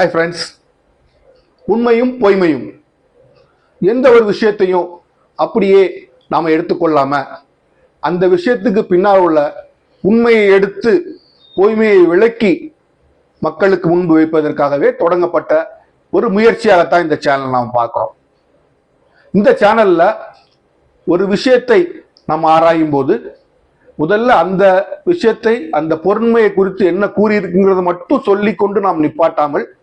Hi friends உண்மையும் பொய்மையும் எந்த ஒரு விஷயத்தையும் அப்படியே நாம் எடுத்துக்கொள்ளாமல் அந்த விஷயத்துக்கு பின்னால் உள்ள உண்மையை எடுத்து பொய்மையை விளக்கி மக்களுக்கு முன்பு வைப்பதற்காகவே தொடங்கப்பட்ட ஒரு முயற்சியாகத்தான் இந்த சேனல் நாம் பார்க்குறோம். இந்த சேனலில் ஒரு விஷயத்தை நாம் ஆராயும் போது முதல்ல அந்த விஷயத்தை அந்த பொருண்மையை குறித்து என்ன கூறியிருக்குங்கிறத மட்டும் சொல்லி கொண்டு நாம் நிப்பாட்டாமல்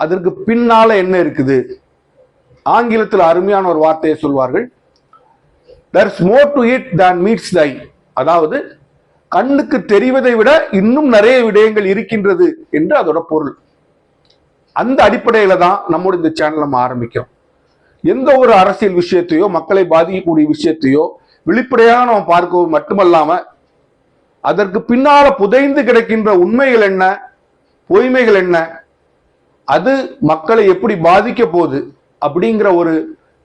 அதற்கு பின்னால என்ன இருக்குது? ஆங்கிலத்தில் அருமையான ஒரு வார்த்தையை சொல்வார்கள். There's more to it than meets the eye அதாவது கண்ணுக்கு தெரிவதை விட இன்னும் நிறைய விடயங்கள் இருக்கின்றது என்று அதோட பொருள். அந்த அடிப்படையில தான் நம்மோட இந்த சேனல் நம்ம ஆரம்பிக்கிறோம். எந்த ஒரு அரசியல் விஷயத்தையோ மக்களை பாதிக்கக்கூடிய விஷயத்தையோ வெளிப்படையாக நம்ம பார்க்கவும் மட்டுமல்லாம அதற்கு பின்னால புதைந்து கிடக்கின்ற உண்மைகள் என்ன பொய்மைகள் என்ன அது மக்களை எப்படி பாதிக்க போகுது அப்படிங்கிற ஒரு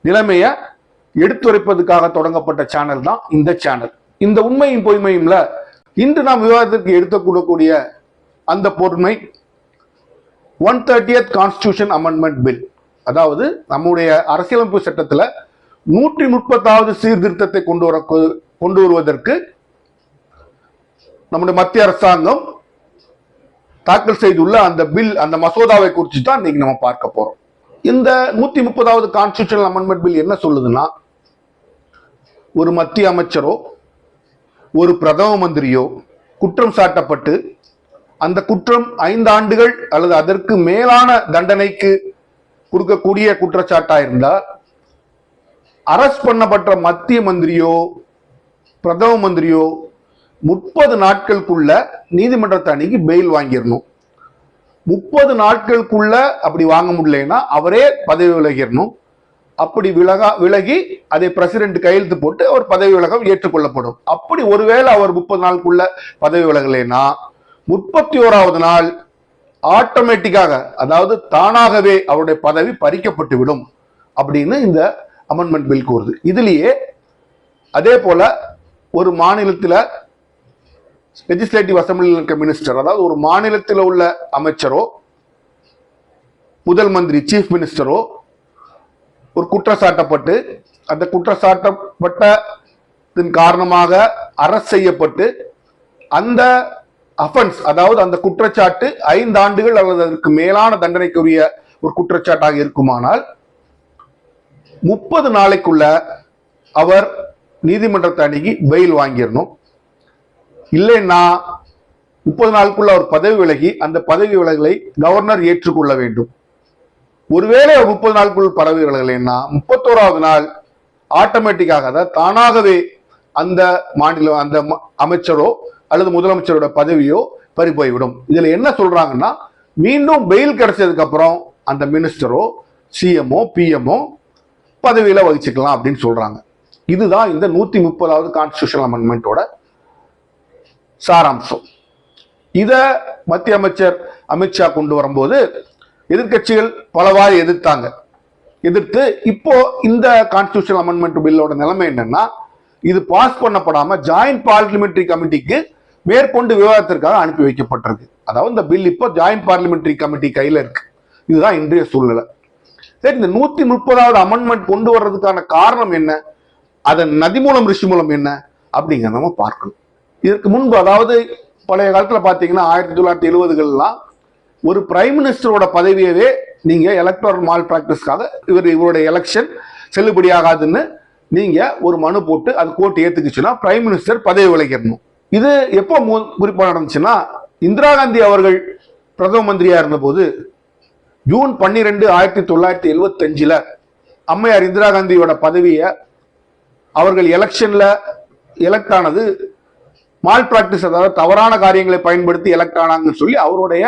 நிலைமைய எடுத்துரைப்பதற்காக தொடங்கப்பட்ட சேனல் தான் இந்த சேனல் இந்த உண்மையும் பொய்மையும்ல இன்று நாம் விவாதத்திற்கு எடுத்துக்கூடக்கூடிய அந்த பொறுமை one thirtieth constitution amendment bill அதாவது நம்முடைய அரசியலமைப்பு சட்டத்தில் நூற்றி முப்பத்தாவது சீர்திருத்தத்தை கொண்டு வர கொண்டு வருவதற்கு நம்முடைய மத்திய அரசாங்கம் தாக்கல் செய்துள்ள அந்த பில் அந்த மசோதாவை குறித்து தான் இன்னைக்கு நம்ம பார்க்க போறோம். இந்த நூத்தி முப்பதாவது கான்ஸ்டியூஷனல் அமெண்ட்மெண்ட் பில் என்ன சொல்லுதுன்னா ஒரு மத்திய அமைச்சரோ ஒரு பிரதம மந்திரியோ குற்றம் சாட்டப்பட்டு அந்த குற்றம் ஐந்து ஆண்டுகள் அல்லது அதற்கு மேலான தண்டனைக்கு கொடுக்கக்கூடிய குற்றச்சாட்டா இருந்தால் அரஸ்ட் பண்ணப்பட்ட மத்திய மந்திரியோ பிரதம மந்திரியோ முப்பது நாட்களுக்குள்ள நீதிமன்றத்தை அணுகி பெயில் வாங்கிடணும். முப்பது நாட்களுக்குள்ள அப்படி வாங்க முடியலன்னா அவரே பதவி விலகிடணும். அப்படி விலகா விலகி அதை பிரசிடென்ட் கையெழுத்து போட்டு அவர் பதவி விலகம் ஏற்றுக்கொள்ளப்படும். அப்படி ஒருவேளை அவர் முப்பது நாளுக்குள்ள பதவி விலகலைன்னா முப்பத்தி ஓராவது நாள் ஆட்டோமேட்டிக்காக அதாவது தானாகவே அவருடைய பதவி பறிக்கப்பட்டு விடும் அப்படின்னு இந்த அமெண்ட்மெண்ட் பில் கூறுது. இதுலேயே அதே போல ஒரு மாநிலத்தில் லெஜிஸ்லேட்டிவ் அசம்பிளியில் இருக்க மினிஸ்டர் அதாவது ஒரு மாநிலத்தில் உள்ள அமைச்சரோ முதல் மந்திரி சீஃப் மினிஸ்டரோ ஒரு குற்றச்சாட்டப்பட்டு அந்த குற்றச்சாட்டப்பட்டதன் காரணமாக அரசு செய்யப்பட்டு அந்த அஃபென்ஸ் அதாவது அந்த குற்றச்சாட்டு ஐந்து ஆண்டுகள் அல்லது அதற்கு மேலான தண்டனைக்குரிய ஒரு குற்றச்சாட்டாக இருக்குமானால் முப்பது நாளைக்குள்ள அவர் நீதிமன்றத்தை அணுகி பெயில் வாங்கிடணும். இல்லைன்னா முப்பது நாளுக்குள்ள அவர் பதவி விலகி அந்த பதவி விலகலை கவர்னர் ஏற்றுக்கொள்ள வேண்டும். ஒருவேளை முப்பது நாளுக்குள் பதவி விலகலைன்னா முப்பத்தோராவது நாள் ஆட்டோமேட்டிக்காக தான் தானாகவே அந்த மாநில அந்த ம- அமைச்சரோ அல்லது முதலமைச்சரோட பதவியோ பறி போய்விடும் இதுல என்ன சொல்றாங்கன்னா மீண்டும் பெயில் கிடைச்சதுக்கு அப்புறம் அந்த மினிஸ்டரோ சிஎம்ஓ பிஎம்ஓ பதவியில வகிச்சுக்கலாம் அப்படின்னு சொல்றாங்க. இதுதான் இந்த நூத்தி முப்பதாவது கான்ஸ்டியூஷன் அமெண்ட்மெண்ட்டோட சாராம்சம். இதை மத்திய அமைச்சர் அமித்ஷா கொண்டு வரும்போது எதிர்க்கட்சிகள் பலவாறு எதிர்த்தாங்க. எதிர்த்து இப்போ இந்த கான்ஸ்டியூஷன் அமெண்ட்மெண்ட் பில்லோட நிலைமை என்னன்னா இது பாஸ் பண்ணப்படாம ஜாயிண்ட் பார்லிமெண்ட்ரி கமிட்டிக்கு மேற்கொண்டு விவாதத்திற்காக அனுப்பி வைக்கப்பட்டிருக்கு. அதாவது இந்த பில் இப்போ ஜாயிண்ட் பார்லிமெண்ட்ரி கமிட்டி கையில் இருக்கு. இதுதான் இன்றைய சூழ்நிலை. சரி இந்த நூத்தி முப்பதாவது அமெண்ட்மெண்ட் கொண்டு வர்றதுக்கான காரணம் என்ன? அதன் நதிமூலம் ரிஷி மூலம் என்ன? அப்படிங்கிறத நம்ம பார்க்கணும். இதற்கு முன்பு அதாவது பழைய காலத்தில் பார்த்தீங்கன்னா ஆயிரத்தி தொள்ளாயிரத்தி எழுபதுகள்லாம் ஒரு பிரைம் மினிஸ்டரோட பதவியவே நீங்கள் எலக்ட்ரல் மால் ப்ராக்டிஸ்க்காக இவர் இவருடைய எலெக்ஷன் செல்லுபடியாகாதுன்னு நீங்கள் ஒரு மனு போட்டு அது கோர்ட் ஏற்றுக்குச்சுன்னா பிரைம் மினிஸ்டர் பதவி விலகிடணும். இது எப்போ மு- குறிப்பாக நடந்துச்சுன்னா இந்திரா காந்தி அவர்கள் பிரதம மந்திரியாக இருந்தபோது ஜூன் பன்னிரெண்டு ஆயிரத்தி தொள்ளாயிரத்தி எழுபத்தஞ்சில் அம்மையார் இந்திரா காந்தியோட பதவியை அவர்கள் எலெக்ஷனில் எலெக்ட் ஆனது மால் பிராக்டிஸ் அதாவது தவறான காரியங்களை பயன்படுத்தி எலக்ட் ஆனாங்கன்னு சொல்லி அவருடைய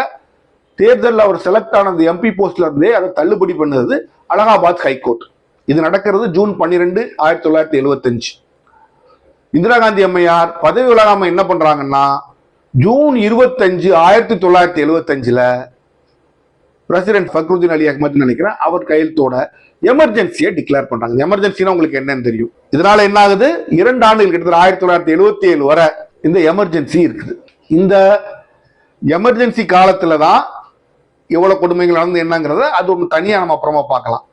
தேர்தலில் அவர் செலக்ட் ஆனது எம்பி போஸ்ட்ல இருந்தே அதை தள்ளுபடி பண்ணது அலகாபாத் ஹைகோர்ட். இது நடக்கிறது ஜூன் பன்னிரெண்டு ஆயிரத்தி தொள்ளாயிரத்தி எழுவத்தஞ்சு. இந்திரா காந்தி அம்மையார் பதவி விலகாம என்ன பண்றாங்கன்னா ஜூன் இருபத்தஞ்சு ஆயிரத்தி தொள்ளாயிரத்தி எழுவத்தஞ்சுல பிரசிடென்ட் ஃபக்ருதீன் அலி அஹ்மத் நினைக்கிறேன் அவர் கையெழுத்தோட எமர்ஜென்சியை டிக்ளேர் பண்றாங்க. எமர்ஜென்சினா உங்களுக்கு என்னன்னு தெரியும். இதனால என்ன ஆகுது? இரண்டு ஆண்டுகள் கிட்டத்தட்ட ஆயிரத்தி தொள்ளாயிரத்தி எழுபத்தி ஏழு வரை இந்த எமர்ஜென்சி இருக்குது. இந்த எமர்ஜென்சி காலத்தில் தான் எவ்வளோ கொடுமைகள் நடந்து என்னங்கிறத அது ஒன்று தனியாக நம்ம அப்புறமா பார்க்கலாம்.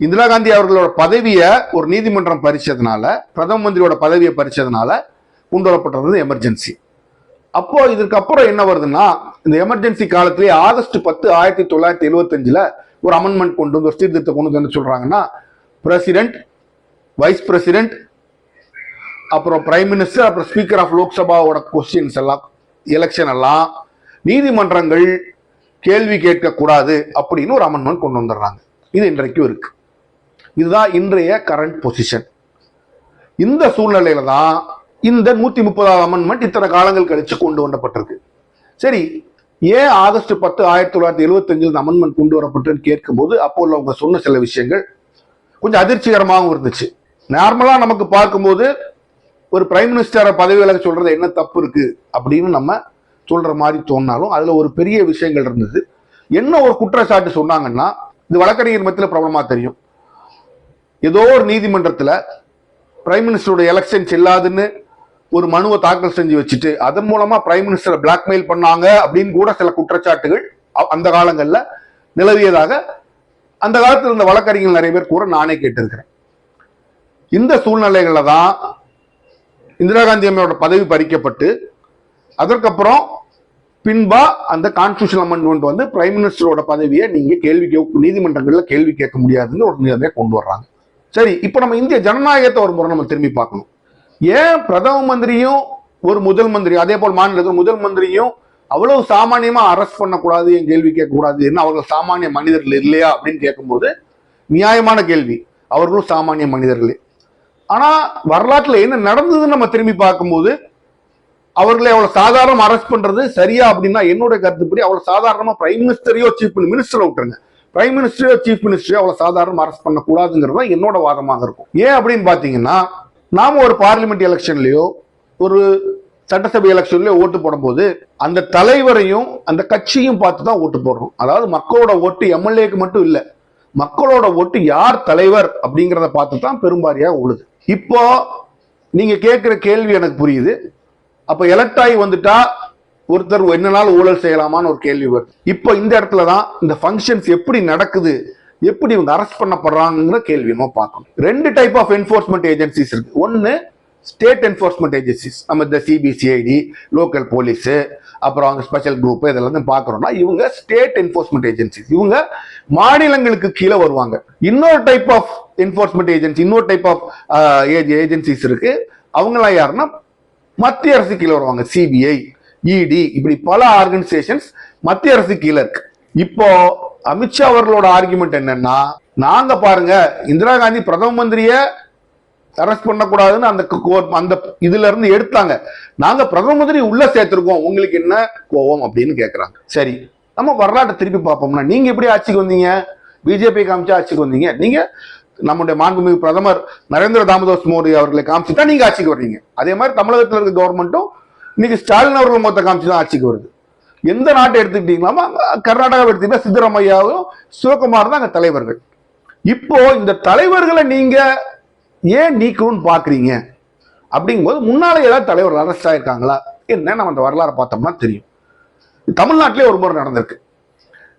இந்திரா காந்தி அவர்களோட பதவியை ஒரு நீதிமன்றம் பறிச்சதுனால பிரதம மந்திரியோட பதவியை பறிச்சதுனால கொண்டு வரப்பட்டிருந்தது எமர்ஜென்சி அப்போ இதுக்கப்புறம் என்ன வருதுன்னா இந்த எமர்ஜென்சி காலத்திலேயே ஆகஸ்ட் பத்து ஆயிரத்தி தொள்ளாயிரத்தி எழுபத்தஞ்சில் ஒரு அமெண்ட்மெண்ட் கொண்டு வந்து ஒரு சீர்திருத்தம் கொண்டு வந்து என்ன சொல்கிறாங்கன்னா பிரசிடென்ட் வைஸ் பிரசிடென்ட் அப்புறம் பிரைம் மினிஸ்டர் அப்புறம் ஸ்பீக்கர் ஆஃப் லோக்சபாவோட கொஸ்டின்ஸ் எல்லாம் எலெக்ஷன் எல்லாம் நீதிமன்றங்கள் கேள்வி கேட்கக்கூடாது அப்படின்னு ஒரு அமெண்ட்மெண்ட் கொண்டு வந்துடுறாங்க. இது இன்றைக்கும் இருக்கு. இதுதான் இன்றைய கரண்ட் பொசிஷன் இந்த சூழ்நிலையில தான் இந்த நூத்தி முப்பதாவது அமெண்ட்மெண்ட் இத்தனை காலங்கள் கழிச்சு கொண்டு வரப்பட்டிருக்கு. சரி ஏன் ஆகஸ்ட் பத்து ஆயிரத்தி தொள்ளாயிரத்தி எழுபத்தஞ்சில் இந்த அமெண்ட்மெண்ட் கொண்டு வரப்பட்டுன்னு கேட்கும்போது அப்போ உள்ளவங்க சொன்ன சில விஷயங்கள் கொஞ்சம் அதிர்ச்சிகரமாகவும் இருந்துச்சு. நார்மலா நமக்கு பார்க்கும்போது ஒரு பிரைம் மினிஸ்டரை பதவி விலக சொல்றது என்ன தப்பு இருக்கு அப்படின்னு நம்ம சொல்ற மாதிரி தோணினாலும் அதுல ஒரு பெரிய விஷயங்கள் இருந்தது. என்ன ஒரு குற்றச்சாட்டு சொன்னாங்கன்னா இது வழக்கறிஞர் மத்தியில் பிரபலமா தெரியும். ஏதோ ஒரு நீதிமன்றத்தில் பிரைம் மினிஸ்டரோட எலெக்ஷன் செல்லாதுன்னு ஒரு மனுவை தாக்கல் செஞ்சு வச்சுட்டு அதன் மூலமா பிரைம் மினிஸ்டரை பிளாக்மெயில் பண்ணாங்க அப்படின்னு கூட சில குற்றச்சாட்டுகள் அந்த காலங்களில் நிலவியதாக அந்த காலத்தில் இருந்த வழக்கறிஞர்கள் நிறைய பேர் கூட நானே கேட்டிருக்கிறேன். இந்த சூழ்நிலைகளில் தான் இந்திரா காந்தி அம்மையோட பதவி பறிக்கப்பட்டு அதற்கப்புறம் பின்பா அந்த கான்ஸ்டியூஷன் அமெண்ட்மெண்ட் வந்து பிரைம் மினிஸ்டரோட பதவியை நீங்க கேள்வி கேட்க நீதிமன்றங்களில் கேள்வி கேட்க முடியாதுன்னு ஒரு நிலைமையை கொண்டு வர்றாங்க. சரி இப்போ நம்ம இந்திய ஜனநாயகத்தை ஒரு முறை நம்ம திரும்பி பார்க்கணும். ஏன் பிரதம மந்திரியும் ஒரு முதல் மந்திரி அதே போல் மாநிலத்தில் முதல் மந்திரியும் அவ்வளவு சாமானியமா அரெஸ்ட் பண்ணக்கூடாது என் கேள்வி கேட்கக்கூடாது என்ன அவர்கள் சாமானிய மனிதர்கள் இல்லையா அப்படின்னு கேட்கும்போது நியாயமான கேள்வி. அவர்களும் சாமானிய மனிதர்களே. ஆனா வரலாற்றுல என்ன நடந்ததுன்னு நம்ம திரும்பி பார்க்கும்போது அவர்களை அவ்வளவு சாதாரணம் அரெஸ்ட் பண்றது சரியா அப்படின்னா என்னோட கருத்துப்படி அவ்வளவு சாதாரணமா பிரைம் மினிஸ்டரையோ சீஃப் மினிஸ்டரை விட்டுருங்க. பிரைம் மினிஸ்டரையோ சீஃப் மினிஸ்டரையோ அவ்வளவு சாதாரண அரெஸ்ட் பண்ணக்கூடாதுங்கிறது தான் என்னோட வாதமாக இருக்கும். ஏன் அப்படின்னு பாத்தீங்கன்னா நாம ஒரு பார்லிமெண்ட் எலெக்ஷன்லயோ ஒரு சட்டசபை எலெக்ஷன்லயோ ஓட்டு போடும்போது அந்த தலைவரையும் அந்த கட்சியும் பார்த்து தான் ஓட்டு போடுறோம். அதாவது மக்களோட ஓட்டு எம்எல்ஏக்கு மட்டும் இல்லை மக்களோட ஓட்டு யார் தலைவர் அப்படிங்கிறத பார்த்து தான் பெரும்பாரியாக உழுது. இப்போ நீங்க கேட்குற கேள்வி எனக்கு புரியுது. அப்ப எலக்ட் ஆகி வந்துட்டா ஒருத்தர் என்ன நாள் ஊழல் செய்யலாமான்னு ஒரு கேள்வி வருது. இப்போ இந்த இடத்துல தான் இந்த ஃபங்க்ஷன்ஸ் எப்படி நடக்குது எப்படி இவங்க அரெஸ்ட் பண்ணப்படுறாங்கிற கேள்வி நம்ம பார்க்கணும். ரெண்டு டைப் ஆஃப் என்ஃபோர்ஸ்மெண்ட் ஏஜென்சிஸ் இருக்கு. ஒன்று ஸ்டேட் என்ஃபோர்ஸ்மெண்ட் ஏஜென்சிஸ் நம்ம இந்த சிபிசிஐடி லோக்கல் போலீஸு அப்புறம் அவங்க ஸ்பெஷல் குரூப் இதெல்லாம் பார்க்குறோம்னா இவங்க ஸ்டேட் என்ஃபோர்ஸ்மெண்ட் ஏஜென்சிஸ் இவங்க மாநிலங்களுக்கு கீழே வருவாங்க. இன்னொரு டைப் ஆஃப் என்ஃபோர்ஸ்மெண்ட் ஏஜென்சி இன்னொரு டைப் ஆஃப் ஏஜென்சிஸ் இருக்கு. அவங்களாம் யாருன்னா மத்திய அரசு கீழே வருவாங்க. சிபிஐ இடி இப்படி பல ஆர்கனைசேஷன்ஸ் மத்திய அரசு கீழே இருக்கு. இப்போ அமித்ஷா அவர்களோட ஆர்குமெண்ட் என்னன்னா நாங்க பாருங்க இந்திரா காந்தி பிரதம மந்திரிய அரெஸ்ட் பண்ணக்கூடாதுன்னு அந்த கோ- அந்த இதுல இருந்து எடுத்தாங்க. நாங்க பிரதம மந்திரி உள்ள சேர்த்திருக்கோம். உங்களுக்கு என்ன கோவம் அப்படின்னு கேக்குறாங்க. சரி நம்ம வரலாற்றை திருப்பி பார்ப்போம்னா நீங்க எப்படி ஆட்சிக்கு வந்தீங்க? பிஜேபி காமிச்சா ஆட்சிக்கு வந்தீங்க. நீங்க நம்முடைய மாண்புமிகு பிரதமர் நரேந்திர தாமோதர் மோடி அவர்களை காமிச்சு தான் நீங்க ஆட்சிக்கு வர்றீங்க. அதே மாதிரி தமிழகத்தில் இருக்க கவர்மெண்ட்டும் இன்னைக்கு ஸ்டாலின் அவர்கள் மொத்த காமிச்சு தான் ஆட்சிக்கு வருது. எந்த நாட்டை எடுத்துக்கிட்டீங்களா கர்நாடகாவை எடுத்தீங்கன்னா சித்தராமையாவும் சிவகுமார் தான் அங்கே தலைவர்கள். இப்போ இந்த தலைவர்களை நீங்க ஏன் நீக்கணும்னு பாக்குறீங்க? அப்படிங்கும்போது முன்னாலே ஏதாவது தலைவர் அரெஸ்ட் ஆயிருக்காங்களா? என்ன நம்ம அந்த வரலாறு பார்த்தோம்னா தெரியும். தமிழ்நாட்டிலே ஒரு முறை நடந்திருக்கு.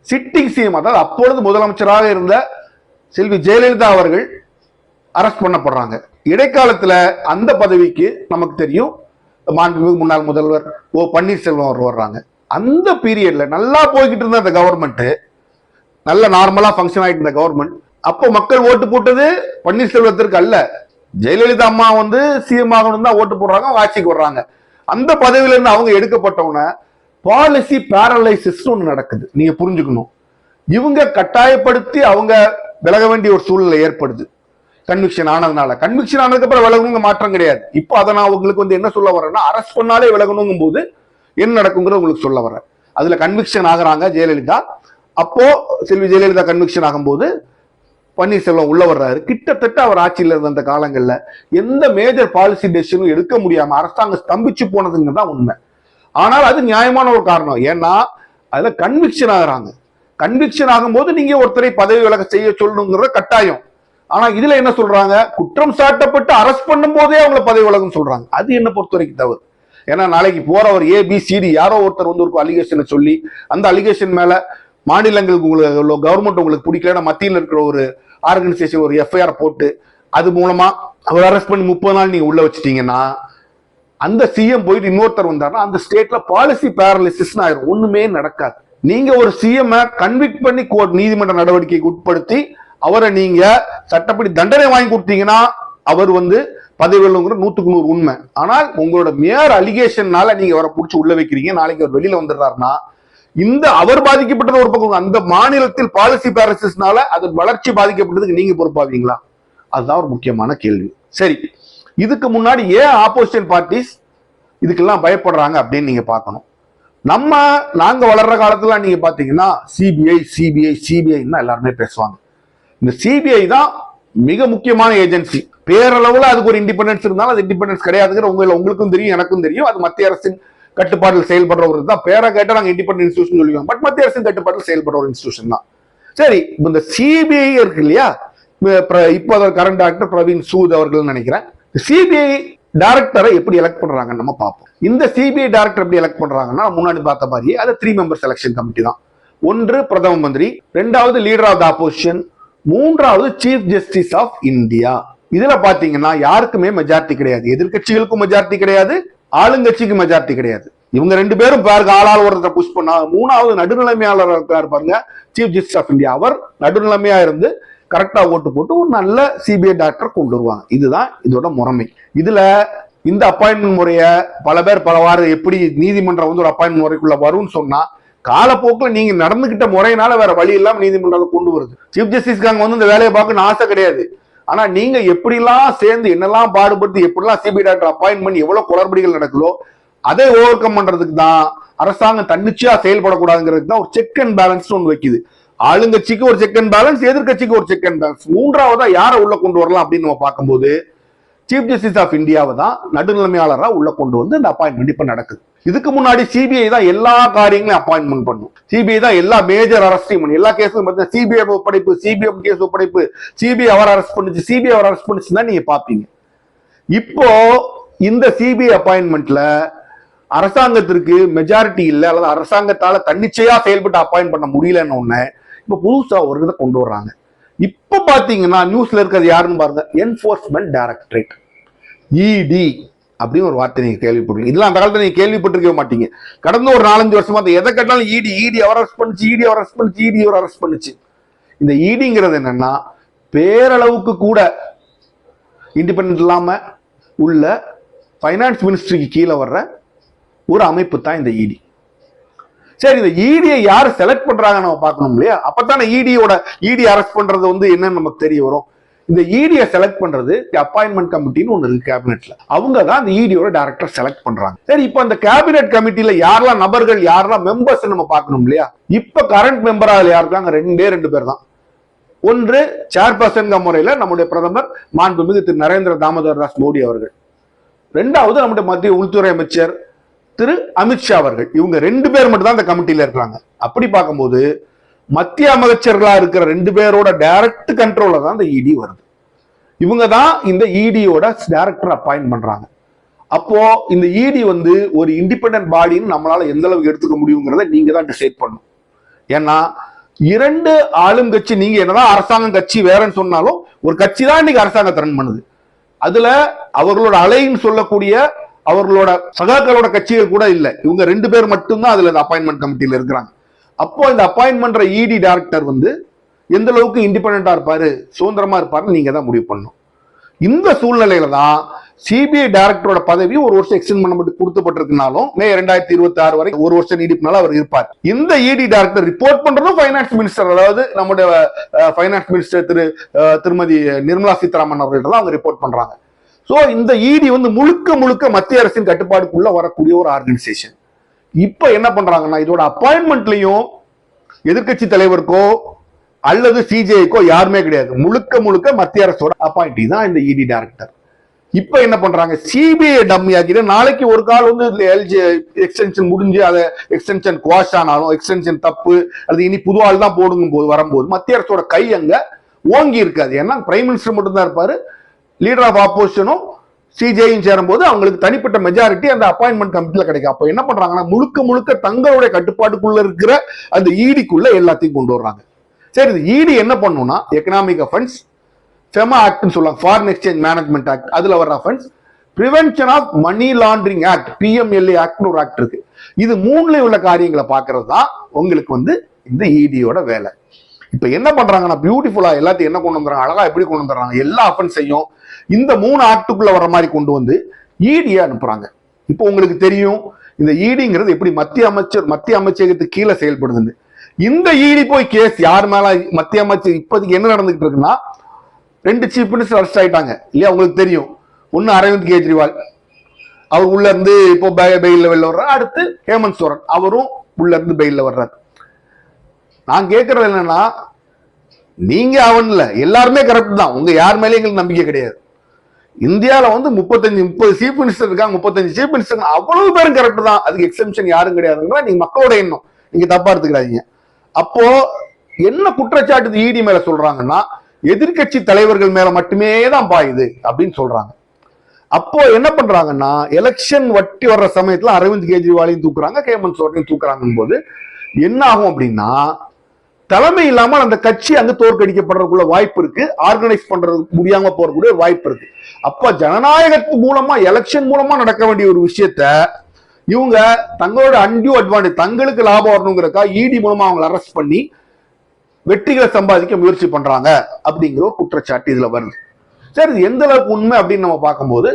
சிட்டிங் சிஎம் அதாவது அப்பொழுது முதலமைச்சராக இருந்த செல்வி ஜெயலலிதா அவர்கள் அரெஸ்ட் பண்ணப்படுறாங்க. இடைக்காலத்தில் அந்த பதவிக்கு நமக்கு தெரியும் மாண்புமிகு முன்னாள் முதல்வர் ஓ பன்னீர்செல்வம் அவர் வர்றாங்க. அந்த பீரியட்ல நல்லா போய்கிட்டு இருந்த அந்த கவர்மெண்ட்டு நல்ல நார்மலாக ஃபங்க்ஷன் ஆகிட்டு இருந்த கவர்மெண்ட் அப்போ மக்கள் ஓட்டு போட்டது பன்னீர்செல்வத்திற்கு அல்ல. ஜெயலலிதா அம்மா வந்து சிஎம் ஆகணும் தான் ஓட்டு போடுறாங்க ஆட்சிக்கு வர்றாங்க. அந்த பதவியிலேருந்து அவங்க எடுக்கப்பட்டவன பாலிசி பேரலைசிஸ் ஒன்று நடக்குது. நீங்கள் புரிஞ்சுக்கணும். இவங்க கட்டாயப்படுத்தி அவங்க விலக வேண்டிய ஒரு சூழ்நிலை ஏற்படுது. கன்விக்ஷன் ஆனதுனால. கன்விக்ஷன் ஆனதுக்கப்புறம் விலகணுங்க மாற்றம் கிடையாது. இப்போ அதை நான் உங்களுக்கு வந்து என்ன சொல்ல வரேன்னா அரெஸ்ட் பண்ணாலே விலகணுங்கும் போது என்ன நடக்குங்கிறது உங்களுக்கு சொல்ல வரேன். அதுல கன்விக்ஷன் ஆகுறாங்க ஜெயலலிதா. அப்போ செல்வி ஜெயலலிதா கன்விக்ஷன் ஆகும்போது பன்னீர்செல்வம் உள்ள வர்றாரு. கிட்டத்தட்ட அவர் ஆட்சியில் இருந்த அந்த காலங்களில் எந்த மேஜர் பாலிசி டெசிஷனும் எடுக்க முடியாம அரசாங்கம் ஸ்தம்பிச்சு போனதுங்க தான் உண்மை. ஆனால் அது நியாயமான ஒரு காரணம். ஏன்னா அதுல கன்விக்ஷன் ஆகுறாங்க. கன்விக்ஷன் ஆகும்போது நீங்க ஒருத்தரை பதவி விலக செய்ய சொல்லணுங்கிறத கட்டாயம். ஆனா இதுல என்ன சொல்றாங்க? குற்றம் சாட்டப்பட்டு அரெஸ்ட் பண்ணும் போதே அவங்கள பதவி விலகும் சொல்றாங்க. அது என்ன பொறுத்த வரைக்கும் தவறு. ஏன்னா நாளைக்கு போறவர் ஏபிசிடி யாரோ ஒருத்தர் வந்து ஒரு அலிகேஷனை சொல்லி அந்த அலிகேஷன் மேல மாநிலங்களுக்கு உங்களுக்கு கவர்மெண்ட் உங்களுக்கு பிடிக்கலன்னா மத்தியில் இருக்கிற ஒரு ஆர்கனைசேஷன் ஒரு எஃப்ஐஆர் போட்டு அது மூலமா அவர் அரெஸ்ட் பண்ணி முப்பது நாள் நீங்க உள்ள வச்சிட்டீங்கன்னா அந்த சிஎம் போயிட்டு இன்னொருத்தர் வந்தாருன்னா அந்த ஸ்டேட்ல பாலிசி பேரலிசிஸ் ஆயிரும். ஒண்ணுமே நடக்காது. நீங்க ஒரு சிஎம் கன்விக்ட் பண்ணி கோர்ட் நீதிமன்ற நடவடிக்கைக்கு உட்படுத்தி அவரை நீங்க சட்டப்படி தண்டனை வாங்கி கொடுத்தீங்கன்னா அவர் வந்து பதவி வெள்ளங்கிற நூத்துக்கு நூறு உண்மை. ஆனால் உங்களோட மேயர் அலிகேஷன்னால நீங்க அவரை பிடிச்சி உள்ள வைக்கிறீங்க நாளைக்கு அவர் வெளியில வந்துடுறாருன்னா இந்த அவர் பாதிக்கப்பட்டது ஒரு பக்கம் அந்த மாநிலத்தில் பாலிசி பேரசிஸ்னால அதன் வளர்ச்சி பாதிக்கப்பட்டதுக்கு நீங்க பொறுப்பாவீங்களா? அதுதான் ஒரு முக்கியமான கேள்வி. சரி இதுக்கு முன்னாடி ஏன் ஆப்போசிஷன் பார்ட்டிஸ் இதுக்கெல்லாம் பயப்படுறாங்க அப்படின்னு நீங்க பார்க்கணும். நம்ம நாங்க வளர்ற காலத்துல நீங்க பாத்தீங்கன்னா சிபிஐ சிபிஐ சிபிஐன்னு எல்லாருமே பேசுவாங்க. இந்த சிபிஐ தான் மிக முக்கியமான ஏஜென்சி. பேரளவுல அதுக்கு ஒரு இண்டிபெண்டன்ஸ் இருந்தாலும் அது இண்டிபெண்டன்ஸ் கிடையாதுங்கிற உங்களை உங்களுக்கும் தெரியும் எனக்கும் தெரியும். அது மத்திய அரசின் கட்டுப்பாட்டில் செயல்படுறவர் தான். பேரை கேட்டால் நாங்கள் இண்டிபெண்டன்ட் இன்ஸ்டியூஷன் சொல்லுவோம். பட் மத்திய அரசின் கட்டுப்பாட்டில் செயல்படுற ஒரு இன்ஸ்டியூஷன் தான். சரி இப்போ இந்த சிபிஐ இருக்கு இல்லையா? இப்போ கரண்ட் டாக்டர் பிரவீன் சூத் அவர்கள் நினைக்கிறேன். சிபிஐ டைரக்டரை எப்படி எலெக்ட் பண்றாங்கன்னு நம்ம பார்ப்போம். இந்த சிபிஐ டைரக்டர் எப்படி எலெக்ட் பண்றாங்கன்னா முன்னாடி பார்த்த மாதிரியே அது த்ரீ மெம்பர் செலெக்ஷன் கமிட்டி தான். ஒன்று பிரதம மந்திரி ரெண்டாவது லீடர் ஆஃப் த அப்போசிஷன் மூன்றாவது சீஃப் ஜஸ்டிஸ் ஆஃப் இந்தியா இதுல பாத்தீங்கன்னா யாருக்குமே மெஜாரிட்டி கிடையாது. எதிர்க்கட்சிகளுக்கும் மெஜாரிட்டி கிடையாது ஆளுங்கட்சிக்கு மெஜாரிட்டி கிடையாது. இவங்க ரெண்டு பேரும் பாருங்க ஆளால் ஒருத்தரை புஷ் பண்ணா மூணாவது நடுநிலைமையாளர் இருக்காரு பாருங்க சீஃப் ஜஸ்டிஸ் ஆஃப் இந்தியா அவர் நடுநிலைமையா இருந்து கரெக்டா ஓட்டு போட்டு ஒரு நல்ல சிபிஐ டாக்டர் கொண்டு வருவாங்க. இதுதான் இதோட முறைமை. இதுல இந்த அப்பாயின்மெண்ட் முறைய பல பேர் பலவாறு எப்படி நீதிமன்றம் வந்து ஒரு அப்பாயின்மெண்ட் முறைக்குள்ள வரும்னு சொன்னா காலப்போக்கில் நீங்க நடந்துகிட்ட முறையினால வேற வழி இல்லாம நீதிமன்றத்தை கொண்டு வருது. சீஃப் ஜஸ்டிஸ்க்கு அங்க வந்து இந்த வேலையை பார்க்கணும்னு ஆசை கிடையாது. ஆனா நீங்க எப்படிலாம் சேர்ந்து என்னெல்லாம் பாடுபட்டு எப்படிலாம் சிபிஐ டாக்டர் அப்பாயின்ட் பண்ணி எவ்வளவு குளறுபடிகள் நடக்குதோ அதை ஓவர் கம் பண்றதுக்கு தான் அரசாங்கம் தன்னிச்சையா செயல்படக்கூடாதுங்கிறதுக்கு தான் ஒரு செக் அண்ட் பேலன்ஸ் ஒன்று வைக்குது. ஆளுங்கட்சிக்கு ஒரு செக் அண்ட் பேலன்ஸ் எதிர்கட்சிக்கு ஒரு செக் அண்ட் பேலன்ஸ் மூன்றாவதா யாரை உள்ள கொண்டு வரலாம் அப்படின்னு நம்ம பார்க்கும்போது சீஃப் ஜஸ்டிஸ் ஆஃப் இந்தியாவை தான் நடுநிலைமையாளராக உள்ள கொண்டு வந்து இந்த அப்பாயின்மெண்ட் இப்போ நடக்குது. இதுக்கு முன்னாடி சிபிஐ தான் எல்லா காரியங்களையும் அப்பாயின்மெண்ட் பண்ணும். சிபிஐ தான் எல்லா மேஜர் அரெஸ்டையும் பண்ணும் எல்லா கேஸும் பார்த்தீங்கன்னா சிபிஐ ஒப்படைப்பு சிபிஎம் கேஸ் ஒப்படைப்பு சிபிஐ அவர் அரெஸ்ட் பண்ணுச்சு சிபிஐ அவர் அரெஸ்ட் பண்ணுச்சு தான் நீங்க பாப்பீங்க இப்போ இந்த சிபிஐ அப்பாயின்மெண்ட்ல அரசாங்கத்திற்கு மெஜாரிட்டி இல்லை அல்லது அரசாங்கத்தால தன்னிச்சையா செயல்பட்டு அப்பாயின்ட் பண்ண முடியலன்னு ஒண்ணு இப்ப புதுசா ஒரு இதை கொண்டு வர்றாங்க. இப்ப பாத்தீங்கன்னா நியூஸ்ல இருக்கிறது யாருன்னு பாருங்க என்போர்ஸ்மெண்ட் டைரக்டரேட் இடி அப்படின்னு ஒரு வார்த்தை நீங்க கேள்விப்பட்டிருக்கீங்க. இதெல்லாம் அந்த காலத்தில் நீங்க கேள்விப்பட்டிருக்கவே மாட்டீங்க. கடந்த ஒரு நாலஞ்சு வருஷமா அந்த எதை கேட்டாலும் இடி இடி அவர் அரெஸ்ட் பண்ணுச்சு இடி அவர் அரெஸ்ட் பண்ணுச்சு இடி அவர் அரெஸ்ட் பண்ணுச்சு. இந்த இடிங்கிறது என்னன்னா பேரளவுக்கு கூட இண்டிபெண்ட் இல்லாம உள்ள ஃபைனான்ஸ் மினிஸ்ட்ரிக்கு கீழே வர்ற ஒரு அமைப்பு தான் இந்த இடி சரி இந்த இடியை யார் செலக்ட் பண்றாங்க நம்ம பார்க்கணும் இல்லையா? அப்பத்தானே இடியோட இடி அரெஸ்ட் பண்றது வந்து என்னன்னு நமக்கு தெரிய வரும். இந்த இடியை செலக்ட் பண்றது அப்பாயின்மெண்ட் கமிட்டின்னு ஒன்று இருக்கு கேபினெட்ல அவங்க தான் அந்த இடியோட டைரக்டர் செலக்ட் பண்றாங்க. சரி இப்போ அந்த கேபினெட் கமிட்டியில யாரெல்லாம் நபர்கள் யாரெல்லாம் மெம்பர்ஸ் நம்ம பார்க்கணும் இல்லையா? இப்ப கரண்ட் மெம்பரா யார் இருக்காங்க? ரெண்டே ரெண்டு பேர் தான். ஒன்று சேர்பர்சன் முறையில் நம்முடைய பிரதமர் மாண்புமிகு திரு நரேந்திர தாமோதர் தாஸ் மோடி அவர்கள். ரெண்டாவது நம்முடைய மத்திய உள்துறை அமைச்சர் திரு அமித்ஷா அவர்கள். இவங்க ரெண்டு பேர் மட்டும் தான் இந்த கமிட்டியில இருக்கிறாங்க. அப்படி பார்க்கும்போது மத்திய அமைச்சர்களா இருக்கிற ரெண்டு பேரோட டைரக்ட் கண்ட்ரோல தான் இந்த இடி வருது. இவங்க தான் இந்த இடியோட டைரக்டர் அப்பாயிண்ட் பண்றாங்க. அப்போ இந்த இடி வந்து ஒரு இண்டிபெண்டன்ட் பாடின்னு நம்மளால எந்த அளவுக்கு எடுத்துக்க முடியுங்கிறத நீங்க தான் டிசைட் பண்ணும் ஏன்னா இரண்டு ஆளும் கட்சி நீங்க என்னதான் அரசாங்கம் கட்சி வேறன்னு சொன்னாலும் ஒரு கட்சி தான் இன்னைக்கு அரசாங்கத்தை ரன் பண்ணுது. அதுல அவர்களோட அலைன்னு சொல்லக்கூடிய அவர்களோட சகாக்களோட கட்சிகள் கூட இல்லை. இவங்க ரெண்டு பேர் மட்டும்தான் அதுல அப்பாயின்மெண்ட் கமிட்டியில இருக்கிறாங்க. அப்போ இந்த அப்பாயின்ட் பண்ற இடி டைரக்டர் வந்து எந்த அளவுக்கு இண்டிபெண்டா இருப்பாரு சுதந்திரமா இருப்பாருன்னு நீங்க தான் முடிவு பண்ணும் இந்த சூழ்நிலையில தான் சிபிஐ டைரக்டரோட பதவி ஒரு வருஷம் எக்ஸ்டெண்ட் பண்ணப்பட்டு கொடுக்கப்பட்டிருக்கனாலும் மே ரெண்டாயிரத்தி இருபத்தி ஆறு வரைக்கும் ஒரு வருஷம் நீடிப்புனால அவர் இருப்பார். இந்த இடி டைரக்டர் ரிப்போர்ட் பண்றதும் ஃபைனான்ஸ் மினிஸ்டர் அதாவது நம்முடைய ஃபைனான்ஸ் மினிஸ்டர் திரு திருமதி நிர்மலா சீதாராமன் அவர்கள்ட்ட தான் அவங்க ரிப்போர்ட் பண்றாங்க. ஸோ இந்த இடி வந்து முழுக்க முழுக்க மத்திய அரசின் கட்டுப்பாடுக்குள்ள வரக்கூடிய ஒரு ஆர்கனைசேஷன் இப்ப என்ன பண்றாங்கன்னா இதோட அப்பாயின்மெண்ட்லையும் எதிர்க்கட்சி தலைவருக்கோ அல்லது சிஜேக்கோ யாருமே கிடையாது. முழுக்க முழுக்க மத்திய அரசோட அப்பாயிண்டி தான் இந்த இடி டைரக்டர் இப்ப என்ன பண்றாங்க சிபிஐ டம்மி ஆக்கிட்டு நாளைக்கு ஒரு கால் வந்து எல்ஜி எக்ஸ்டென்ஷன் முடிஞ்சு அதை எக்ஸ்டென்ஷன் குவாஷ் ஆனாலும் எக்ஸ்டென்ஷன் தப்பு அல்லது இனி புது ஆள் தான் போடுங்கும் போது வரும்போது மத்திய அரசோட கை அங்க ஓங்கி இருக்காது. ஏன்னா பிரைம் மினிஸ்டர் மட்டும் தான் இருப்பாரு. லீடர் ஆஃப் ஆப்போசிஷனும் சிஜேயும் சேரும்போது அவங்களுக்கு தனிப்பட்ட மெஜாரிட்டி அந்த அப்பாயின்மெண்ட் கமிட்டியில் கிடைக்கும். அப்போ என்ன பண்றாங்கன்னா முழுக்க முழுக்க தங்களுடைய கட்டுப்பாட்டுக்குள்ள இருக்கிற அந்த ஈடிக்குள்ள எல்லாத்தையும் கொண்டு வர்றாங்க. சரி இது ஈடி என்ன பண்ணும்னா எக்கனாமிக் அஃபென்ஸ் ஃபெமா ஆக்ட்னு சொல்லுவாங்க ஃபாரின் எக்ஸ்சேஞ்ச் மேனேஜ்மெண்ட் ஆக்ட் அதில் வர offence prevention of money laundering act PMLA ஆக்ட்னு ஒரு ஆக்ட் இருக்கு. இது மூணுல உள்ள காரியங்களை பார்க்கறது தான் உங்களுக்கு வந்து இந்த இடியோட வேலை. இப்ப என்ன பண்றாங்கன்னா பியூட்டிஃபுல்லா எல்லாத்தையும் என்ன கொண்டு வந்துறாங்க அழகா எப்படி கொண்டு வந்துடுறாங்க? எல்லா அஃபென்ஸையும் இந்த மூணு ஆக்டுக்குள்ள வர மாதிரி கொண்டு வந்து இடியை அனுப்புறாங்க. இப்போ உங்களுக்கு தெரியும் இந்த இடிங்கிறது எப்படி மத்திய அமைச்சர் மத்திய அமைச்சகத்துக்கு கீழே செயல்படுதுன்னு. இந்த இடி போய் கேஸ் யார் மேல மத்திய அமைச்சர் இப்போதைக்கு என்ன நடந்துகிட்டு இருக்குன்னா ரெண்டு சீஃப் மினிஸ்டர் அரெஸ்ட் ஆயிட்டாங்க. இல்லையா? உங்களுக்கு தெரியும். ஒன்னு அரவிந்த் கெஜ்ரிவால். அவர் உள்ள இருந்து இப்போ பெயில வெளில வர்றாரு. அடுத்து ஹேமந்த் சோரன். அவரும் உள்ள இருந்து பெயில வர்றாரு. நான் கேட்கறது என்னன்னா நீங்க அவன் இல்ல. எல்லாருமே கரெக்ட் தான். உங்க யார் மேலேயும் எங்களுக்கு நம்பிக்கை கிடையாது. இந்தியால வந்து முப்பத்தஞ்சு முப்பது சீஃப் மினிஸ்டர் இருக்காங்க முப்பத்தஞ்சு சீஃப் மினிஸ்டர் அவ்வளவு பேரும் கரெக்ட் தான். அதுக்கு எக்ஸம்ஷன் யாரும் கிடையாதுங்களா நீங்க மக்களோட எண்ணம். நீங்க தப்பா எடுத்துக்கிறாதீங்க. அப்போ என்ன குற்றச்சாட்டு இடி மேல சொல்றாங்கன்னா எதிர்க்கட்சி தலைவர்கள் மேல மட்டுமே தான் பாயுது அப்படின்னு சொல்றாங்க. அப்போ என்ன பண்றாங்கன்னா எலெக்ஷன் வட்டி வர்ற சமயத்துல அரவிந்த் கெஜ்ரிவாலையும் தூக்குறாங்க ஹேமந்த் சோரனையும் தூக்குறாங்க போது என்ன ஆகும் அப்படின்னா தலைமை இல்லாமல் அந்த கட்சி அங்கு தோற்கடிக்கப்படுறதுக்குள்ள வாய்ப்பு இருக்கு. ஆர்கனைஸ் பண்றது முடியாம போறதுக்குள்ள வாய்ப்பு இருக்கு. அப்ப ஜனநாயகத்து மூலமா எலெக்ஷன் மூலமா நடக்க வேண்டிய ஒரு விஷயத்த இவங்க தங்களோட அன்டியூ அட்வான்டேஜ் தங்களுக்கு லாபம் வரணுங்கிறக்கா இடி மூலமா அவங்களை அரெஸ்ட் பண்ணி வெற்றிகளை சம்பாதிக்க முயற்சி பண்றாங்க அப்படிங்கிற ஒரு குற்றச்சாட்டு இதுல வருது. சரி இது எந்த அளவுக்கு உண்மை அப்படின்னு நம்ம பார்க்கும்போது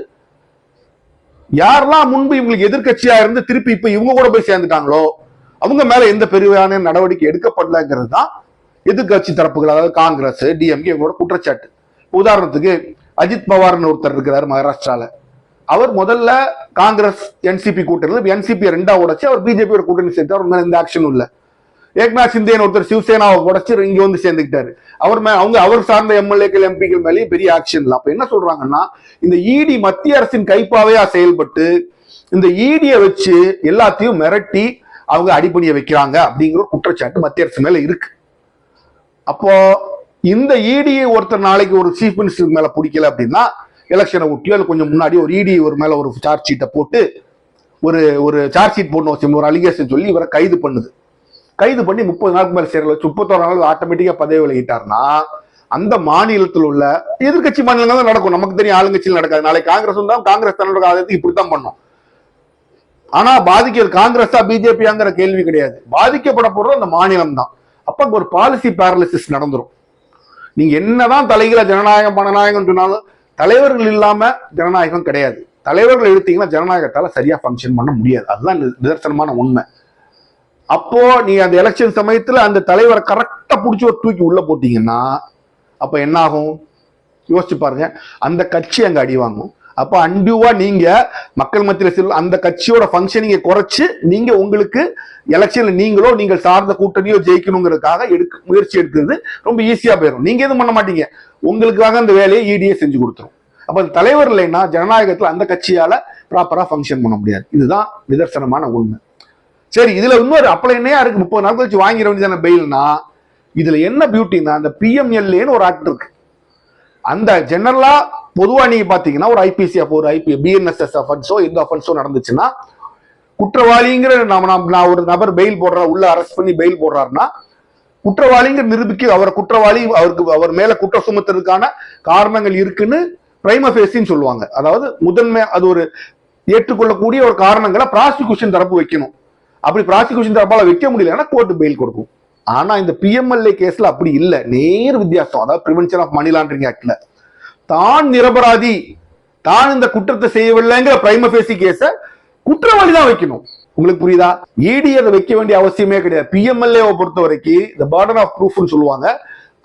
யாரெல்லாம் முன்பு இவங்களுக்கு எதிர்கட்சியா இருந்து திருப்பி இப்ப இவங்க கூட போய் சேர்ந்துட்டாங்களோ அவங்க மேல எந்த பெருவான நடவடிக்கை எடுக்கப்படலங்கிறது தான் எதிர்கட்சி தரப்புகள் அதாவது காங்கிரஸ் டிஎம்கே இவங்களோட குற்றச்சாட்டு. உதாரணத்துக்கு அஜித் பவார்னு ஒருத்தர் இருக்கிறார் மகாராஷ்டிரால. அவர் முதல்ல காங்கிரஸ் என்சிபி கூட்டணி என்சிபி ரெண்டா உடச்சு அவர் பிஜேபியோட கூட்டணி சேர்த்து அவர் மேலே எந்த ஆக்ஷனும் இல்லை. ஏக்நாத் சிந்தேன்னு ஒருத்தர் சிவசேனாவை உடச்சு இங்க வந்து சேர்ந்துக்கிட்டாரு. அவர் மே அவங்க அவர் சார்ந்த எம்எல்ஏக்கள் எம்பிக்கள் மேலேயும் பெரிய ஆக்ஷன் இல்லை. அப்ப என்ன சொல்றாங்கன்னா இந்த இடி மத்திய அரசின் கைப்பாவையா செயல்பட்டு இந்த ஈடியை வச்சு எல்லாத்தையும் மிரட்டி அவங்க அடிப்பணிய வைக்கிறாங்க அப்படிங்கிற குற்றச்சாட்டு மத்திய அரசு மேல இருக்கு. அப்போ இந்த இடியை ஒருத்தர் நாளைக்கு ஒரு சீஃப் மினிஸ்டர் மேல பிடிக்கல அப்படின்னா எலெக்ஷனை ஒட்டியோ இல்லை கொஞ்சம் முன்னாடி ஒரு இடி ஒரு மேல ஒரு சார்ஜ் ஷீட்டை போட்டு ஒரு ஒரு சார்ஜ் ஷீட் போடணும் வச்சு ஒரு அலிகேஷன் சொல்லி இவரை கைது பண்ணுது. கைது பண்ணி முப்பது நாளுக்கு மேல சேரல வச்சு முப்பத்தோரு நாள் ஆட்டோமேட்டிக்கா பதவி விலகிட்டாருன்னா அந்த மாநிலத்தில் உள்ள எதிர்க்கட்சி மாநிலங்கள் தான் நடக்கும். நமக்கு தெரியும் ஆளுங்கட்சியில் நடக்காது. நாளைக்கு காங்கிரஸ் தான் காங்கிரஸ் தன்னோட ஆதரத்துக்கு இப்படித்தான் பண்ணும். ஆனா பாதிக்கிறது காங்கிரஸா பிஜேபியாங்கிற கேள்வி கிடையாது. பாதிக்கப்பட போறது அந்த மாநிலம் தான் அப்ப ஒரு பாலிசி பேரலிசிஸ் நடந்துரும். நீங்க என்னதான் தலைகளை ஜனநாயகம் பணநாயகம் சொன்னாலும் தலைவர்கள் இல்லாம ஜனநாயகம் கிடையாது. தலைவர்கள் எடுத்தீங்கன்னா ஜனநாயகத்தால சரியா ஃபங்க்ஷன் பண்ண முடியாது. அதுதான் நிதர்சனமான உண்மை. அப்போ நீ அந்த எலெக்ஷன் சமயத்துல அந்த தலைவரை கரெக்டா பிடிச்சி ஒரு தூக்கி உள்ள போட்டீங்கன்னா அப்ப என்ன ஆகும் யோசிச்சு பாருங்க. அந்த கட்சி அங்க அடி வாங்கும். அப்போ அன்டியூவா நீங்க மக்கள் மத்தியில் செல்லும் அந்த கட்சியோட ஃபங்க்ஷனிங்கை குறைச்சு நீங்க உங்களுக்கு எலெக்ஷன்ல நீங்களோ நீங்கள் சார்ந்த கூட்டணியோ ஜெயிக்கணுங்கிறதுக்காக எடுக்க முயற்சி எடுக்கிறது ரொம்ப ஈஸியா போயிடும் நீங்க எதுவும் பண்ண மாட்டீங்க. உங்களுக்காக அந்த வேலையை இடியே செஞ்சு கொடுத்துரும். அப்ப அந்த தலைவர் இல்லைன்னா ஜனநாயகத்துல அந்த கட்சியால ப்ராப்பரா ஃபங்க்ஷன் பண்ண முடியாது. இதுதான் நிதர்சனமான உண்மை. சரி இதுல இன்னொரு அப்பல என்னையா இருக்கு? முப்பது நாள் கழிச்சு வாங்கிட வேண்டியதான பெயில்னா இதுல என்ன பியூட்டின்னா அந்த பிஎம்எல்ஏன்னு ஒரு ஆக்ட் இருக்கு. அந்த ஜெனரலா பொதுவா நீங்க பாத்தீங்கன்னா ஒரு ஐபிசி அப்போ ஒரு ஐபி பிஎன்எஸ்எஸ் அஃபன்ஸோ எந்த அஃபன்ஸோ நடந்துச்சுன்னா குற்றவாளிங்கிற நாம நாம் நான் ஒரு நபர் பெயில் போடுற உள்ள அரெஸ்ட் பண்ணி பெயில் போடுறாருன்னா குற்றவாளிங்கிற நிரூபிக்க அவரை குற்றவாளி அவருக்கு அவர் மேல குற்றம் சுமத்துறதுக்கான காரணங்கள் இருக்குன்னு பிரைம ஃபேஸின்னு சொல்லுவாங்க. அதாவது முதன்மை அது ஒரு ஏற்றுக்கொள்ளக்கூடிய ஒரு காரணங்களை ப்ராசிக்யூஷன் தரப்பு வைக்கணும். அப்படி ப்ராசிக்யூஷன் தரப்பால வைக்க முடியலன்னா கோர்ட்டு பெயில் கொடுக்கும். ஆனா இந்த பிஎம்எல்ஏ கேஸ்ல அப்படி இல்லை. நேர் வித்தியாசம். அதாவது பிரிவென்ஷன் ஆஃப் மணி லாண்டரிங் ஆக்ட்ல தான் நிரபராதி தான் இந்த குற்றத்தை செய்யவில்லைங்கிற பிரைம ஃபேசி கேஸ குற்றவாளி தான் வைக்கணும். உங்களுக்கு புரியுதா? இடி அதை வைக்க வேண்டிய அவசியமே கிடையாது. பிஎம்எல்ஏவை பொறுத்த வரைக்கும் இந்த பார்டர் ஆஃப் ப்ரூஃப்னு சொல்லுவாங்க.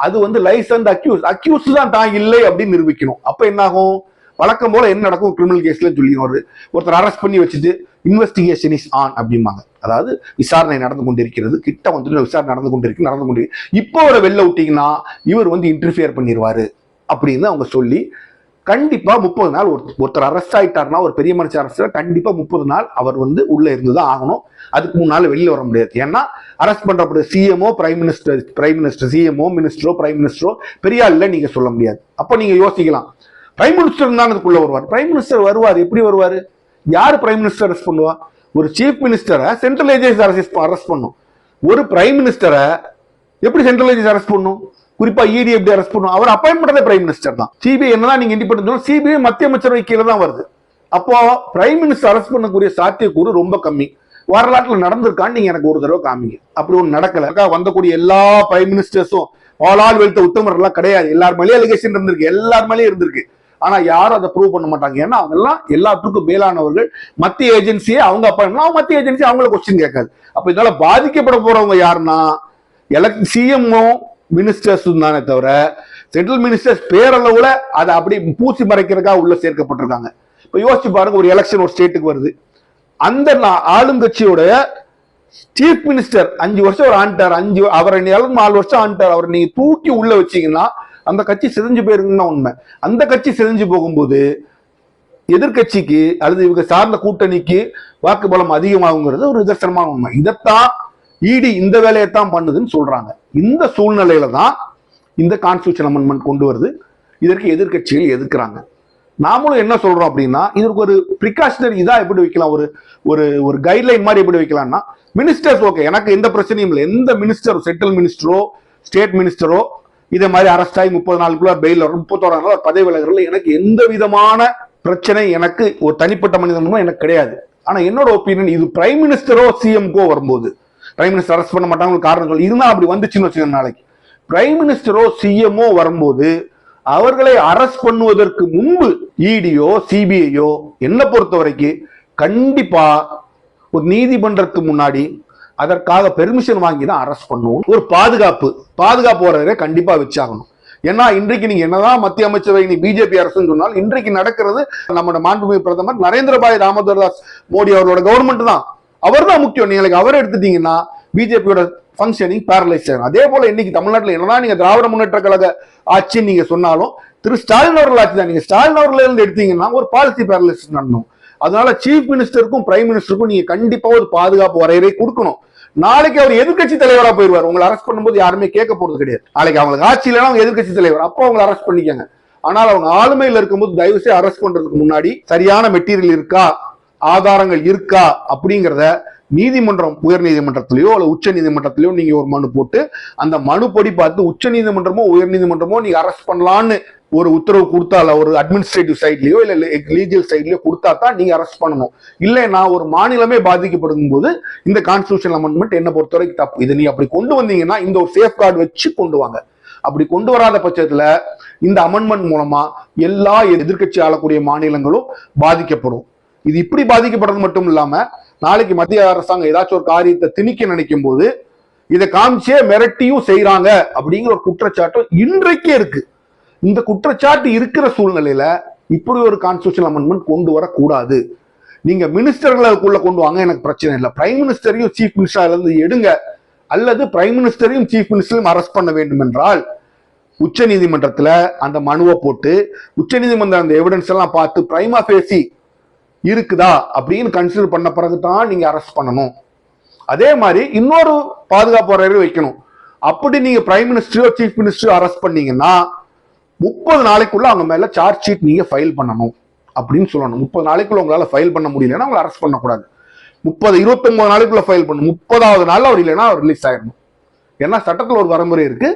அது வந்து லைசன்ஸ் அக்யூஸ் அக்யூஸ் தான் தான் இல்லை அப்படின்னு நிரூபிக்கணும். அப்ப என்ன ஆகும் வழக்கம் போல என்ன நடக்கும்? கிரிமினல் கேஸ்ல சொல்லி வருது. ஒருத்தர் அரெஸ்ட் பண்ணி வச்சுட்டு இன்வெஸ்டிகேஷன் இஸ் ஆன் அப்படிம்பாங்க. அதாவது விசாரணை நடந்து கொண்டிருக்கிறது. கிட்ட வந்துட்டு விசாரணை நடந்து கொண்டிருக்கு நடந்து கொண்டிருக்கு. இப்போ அவரை வெளில விட்டீங்கன்னா இவர் வந்து இன்டர்ஃபியர் பண்ணிடுவாரு அப்படின்னு அவங்க சொல்லி கண்டிப்பாக முப்பது நாள் ஒரு ஒருத்தர் அரெஸ்ட் ஆயிட்டாருன்னா ஒரு பெரிய மனுஷன் அரெஸ்ட் கண்டிப்பாக முப்பது நாள் அவர் வந்து உள்ளே இருந்து தான் ஆகணும். அதுக்கு மூணு நாள் வெளியில் வர முடியாது. ஏன்னா arrest பண்றப்பட CMO prime minister prime minister CMO மினிஸ்டரோ prime மினிஸ்டரோ பெரிய ஆள்ல நீங்கள் சொல்ல முடியாது. அப்போ நீங்கள் யோசிக்கலாம். பிரைம் மினிஸ்டர் தான் அதுக்குள்ளே வருவார். பிரைம் மினிஸ்டர் வருவார். எப்படி வருவார்? யார் பிரைம் மினிஸ்டர் அரெஸ்ட் பண்ணுவா? ஒரு சீஃப் மினிஸ்டரை சென்ட்ரல் ஏஜென்சி அரெஸ்ட் அரெஸ்ட் பண்ணும். ஒரு பிரைம் மினிஸ்டரை எப்படி சென்ட்ரல் ஏஜென்சி அரெஸ்ட் பண்ணும்? குறிப்பா இடி எப்படி அரெஸ்ட் பண்ணும்? அவர் அப்பாயின் பண்றதே பிரைம் மினிஸ்டர் தான். சிபிஐ என்னதான் நீங்க இண்டிபெண்டன்ட் சிபிஐ மத்திய அமைச்சரவை கீழே தான் வருது. அப்போ பிரைம் மினிஸ்டர் அரெஸ்ட் பண்ணக்கூடிய சாத்தியக்கூறு ரொம்ப கம்மி. வரலாற்றுல நடந்திருக்கான்னு நீங்க எனக்கு ஒரு தடவை காமிங்க. அப்படி ஒன்று நடக்கல. அக்கா வந்தக்கூடிய எல்லா பிரைம் மினிஸ்டர்ஸும் ஆல் ஆல் வெல்த் கிடையாது. எல்லார் மேலேயும் அலிகேஷன் இருந்திருக்கு. எல்லார் மேலேயும் இருந்திருக்கு. ஆனா யாரும் அதை ப்ரூவ் பண்ண மாட்டாங்க. ஏன்னா அவங்க எல்லாம் எல்லாத்துக்கும் மேலானவர்கள். மத்திய ஏஜென்சியே அவங்க அப்பா மத்திய ஏஜென்சி அவங்கள கொஸ்டின் கேட்காது. அப்ப இதனால பாதிக்கப்பட போறவங்க யாருன்னா எலக்ட் சிஎம்ஓ மினிஸ்டர்ஸ் தானே தவிர சென்ட்ரல் மினிஸ்டர்ஸ் பேரளவுல அதை அப்படி பூசி மறைக்கிறதுக்காக உள்ள சேர்க்கப்பட்டிருக்காங்க. இப்போ யோசிச்சு பாருங்க ஒரு எலெக்ஷன் ஒரு ஸ்டேட்டுக்கு வருது. அந்த ஆளுங்கட்சியோட சீஃப் மினிஸ்டர் அஞ்சு வருஷம் ஒரு ஆண்டார் அஞ்சு அவரை நாலு வருஷம் ஆண்டார் அவரை நீங்க தூக்கி உள்ள வச்சீங்கன்னா அந்த கட்சி சிதைஞ்சு போயிருக்குன்னா உண்மை. அந்த கட்சி சிதைஞ்சு போகும்போது எதிர்க்கட்சிக்கு அல்லது இவங்க சார்ந்த கூட்டணிக்கு வாக்கு பலம் அதிகமாகுங்கிறது ஒரு நிதர்சனமான உண்மை. இதைத்தான் இடி இந்த வேலையை தான் பண்ணுதுன்னு சொல்றாங்க. இந்த சூழ்நிலையில தான் இந்த கான்ஸ்டியூஷன் அமெண்ட்மெண்ட் கொண்டு வருது. இதற்கு எதிர்க்கட்சிகள் எதிர்க்கிறாங்க. நாமளும் என்ன சொல்றோம் அப்படின்னா இதற்கு ஒரு ப்ரிகாஷனரி இதாக எப்படி வைக்கலாம்? ஒரு ஒரு ஒரு கைட்லைன் மாதிரி எப்படி வைக்கலாம்னா மினிஸ்டர்ஸ் ஓகே எனக்கு எந்த பிரச்சனையும் இல்லை. எந்த மினிஸ்டர் சென்ட்ரல் மினிஸ்டரோ ஸ்டேட் மினிஸ்டரோ இதே மாதிரி அரெஸ்ட் ஆகி முப்பது நாளுக்குள்ள பெயில் வரும் முப்பத்தோராம் நாள் பதவி விலகிறதுல எனக்கு எந்த விதமான பிரச்சனை எனக்கு ஒரு தனிப்பட்ட மனிதனும் எனக்கு கிடையாது. ஆனா என்னோட ஒப்பீனியன் இது பிரைம் மினிஸ்டரோ சிஎம்கோ வரும்போது பிரைம் மினிஸ்டர் அரெஸ்ட் பண்ண மாட்டாங்க காரணம் சொல்லி இருந்தால் அப்படி வந்துச்சுன்னு வச்சுக்கோங்க நாளைக்கு. பிரைம் மினிஸ்டரோ சிஎம்ஓ வரும்போது அவர்களை அரெஸ்ட் பண்ணுவதற்கு முன்பு இடியோ சிபிஐயோ என்னை பொறுத்த வரைக்கும் கண்டிப்பா ஒரு நீதிமன்றத்துக்கு முன்னாடி அதற்காக பெர்மிஷன் வாங்கி தான் அரெஸ்ட் பண்ணுவோம். ஒரு பாதுகாப்பு பாதுகாப்பு வரவரை கண்டிப்பா வச்சாகணும். ஏன்னா இன்றைக்கு நீங்க என்னதான் மத்திய அமைச்சரவை நீ பிஜேபி அரசுன்னு சொன்னால் இன்றைக்கு நடக்கிறது நம்மளோட மாண்புமிகு பிரதமர் நரேந்திரபாய் தாமோதர் தாஸ் மோடி அவரோட கவர்மெண்ட் தான். அவர் தான் முக்கியம் நீங்களுக்கு அவர் எடுத்துட்டீங்கன்னா பிஜேபியோட ஃபங்க்ஷனிங் பேரலைஸ் ஆகும் அதே போல இன்னைக்கு தமிழ்நாட்டில் என்னன்னா நீங்க திராவிட முன்னேற்ற கழக ஆட்சின்னு நீங்க சொன்னாலும் திரு ஸ்டாலின் அவர்கள் ஆட்சி தான். நீங்க ஸ்டாலின் அவர்கள் இருந்து எடுத்தீங்கன்னா ஒரு பாலிசி பேரலைஸ் நடணும் அதனால சீஃப் மினிஸ்டருக்கும் பிரைம் மினிஸ்டருக்கும் நீங்க கண்டிப்பா ஒரு பாதுகாப்பு வரையறை கொடுக்கணும். நாளைக்கு அவர் எதிர்கட்சி தலைவரா போயிருவார் உங்களை அரெஸ்ட் பண்ணும்போது யாருமே கேட்க போறது கிடையாது. நாளைக்கு அவங்களுக்கு ஆட்சியில அவங்க எதிர்க்கட்சி தலைவர். அப்போ அவங்களை அரெஸ்ட் பண்ணிக்கங்க. ஆனால் அவங்க ஆளுமையில் இருக்கும்போது தயவு செய்து அரெஸ்ட் பண்றதுக்கு முன்னாடி சரியான மெட்டீரியல் இருக்கா? ஆதாரங்கள் இருக்கா அப்படிங்கிறத நீதிமன்றம் உயர் நீதிமன்றத்திலேயோ அல்ல உச்ச நீதிமன்றத்திலேயோ நீங்க ஒரு மனு போட்டு அந்த மனுப்படி பார்த்து உச்ச நீதிமன்றமோ உயர் நீதிமன்றமோ நீங்க அரெஸ்ட் பண்ணலான்னு ஒரு உத்தரவு கொடுத்தா இல்ல ஒரு அட்மினிஸ்ட்ரேட்டிவ் சைட்லயோ இல்ல லீகல் சைட்லயோ கொடுத்தா தான் நீங்க அரெஸ்ட் பண்ணணும். இல்லைன்னா ஒரு மாநிலமே பாதிக்கப்படும் போது இந்த கான்ஸ்டியூஷன் அமெண்ட்மெண்ட் என்ன பொறுத்த வரைக்கும் தப்பு. இதை நீ அப்படி கொண்டு வந்தீங்கன்னா இந்த ஒரு சேஃப் கார்டு வச்சு கொண்டு வாங்க. அப்படி கொண்டு வராத பட்சத்துல இந்த அமெண்ட்மெண்ட் மூலமா எல்லா எதிர்க்கட்சி ஆளக்கூடிய மாநிலங்களும் பாதிக்கப்படும். இது இப்படி பாதிக்கப்படுறது மட்டும் இல்லாம நாளைக்கு மத்திய அரசாங்கம் ஏதாச்சும் ஒரு காரியத்தை திணிக்க நினைக்கும் போது இதை காமிச்சே மிரட்டியும் செய்யறாங்க அப்படிங்கிற ஒரு குற்றச்சாட்டு இன்றைக்கே இருக்கு. இந்த குற்றச்சாட்டு இருக்கிற சூழ்நிலையில இப்படி ஒரு கான்ஸ்டியூஷன் அமெண்ட்மெண்ட் கொண்டு வரக்கூடாது. நீங்க மினிஸ்டர்களுக்குள்ள கொண்டு வாங்க எனக்கு பிரச்சனை இல்லை. பிரைம் மினிஸ்டரையும் சீஃப் மினிஸ்டர்ல இருந்து எடுங்க. அல்லது பிரைம் மினிஸ்டரையும் சீஃப் மினிஸ்டரையும் அரெஸ்ட் பண்ண வேண்டும் என்றால் உச்ச நீதிமன்றத்துல அந்த மனுவை போட்டு உச்ச நீதிமன்றம் அந்த எவிடன்ஸ் எல்லாம் பார்த்து பிரைமா பேசி இருக்குதா அப்படின்னு கன்சிடர் பண்ண பிறகு தான் நீங்கள் அரெஸ்ட் பண்ணணும். அதே மாதிரி இன்னொரு பாதுகாப்பு வரையறை வைக்கணும். அப்படி நீங்கள் பிரைம் மினிஸ்டரோ சீஃப் மினிஸ்டரோ அரெஸ்ட் பண்ணீங்கன்னா முப்பது நாளைக்குள்ள அவங்க மேலே சார்ஜ் ஷீட் நீங்கள் ஃபைல் பண்ணணும் அப்படின்னு சொல்லணும். முப்பது நாளைக்குள்ள உங்களால் ஃபைல் பண்ண முடியலன்னா உங்களை அரெஸ்ட் பண்ணக்கூடாது. முப்பது இருபத்தொன்பது நாளைக்குள்ள ஃபைல் பண்ணணும். முப்பதாவது நாள் அவர் இல்லைன்னா அவர் ரிலீஸ் ஆயிடணும். ஏன்னா சட்டத்தில் ஒரு வரமுறை இருக்கு.